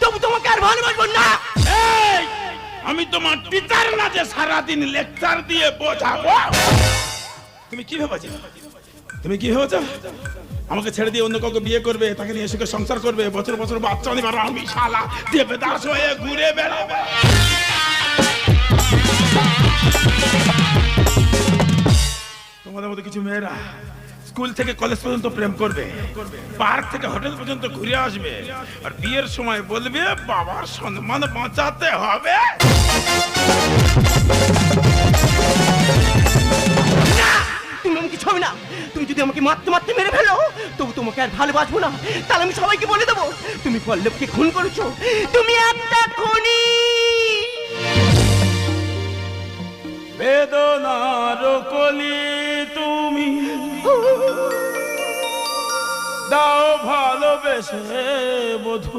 তবু তোমাকে আর ভালোবাসবো না। এই, আমি তোমার টিচার না যে সারাদিন লেকচার দিয়ে বোঝাবো। তুমি কি ভেবেছো? তুমি কি ভেবেছো? আমাকে ছেড়ে দিয়ে অন্য কাউকে বিয়ে করবে, তাকে নিয়ে সুখে সংসার করবে, বছর বছর বাচ্চা নিবার আমি শালা দেবে দাস হয়ে ঘুরে বেড়াবে। তোমাদের মতো কিছু মেয়েরা স্কুল থেকে কলেজ পর্যন্ত প্রেম করবে। পার্ক থেকে হোটেল পর্যন্ত ঘুরে আসবে। আর বিয়ের সময় বলবে বাবার সম্মান বাঁচাতে হবে। না তুমি আমাকে ছবি না। তুমি যদি আমাকে মারতে মারতে মেরে ফেলো তবু তোমাকে আর ভালোবাসবো না। তাহলে আমি সবাইকে বলে দেবো তুমি পল্লবকে খুন করেছ। তুমি একটা খুনি। বেদনার কলি তুমি। দাও ভালোবেসে বধু।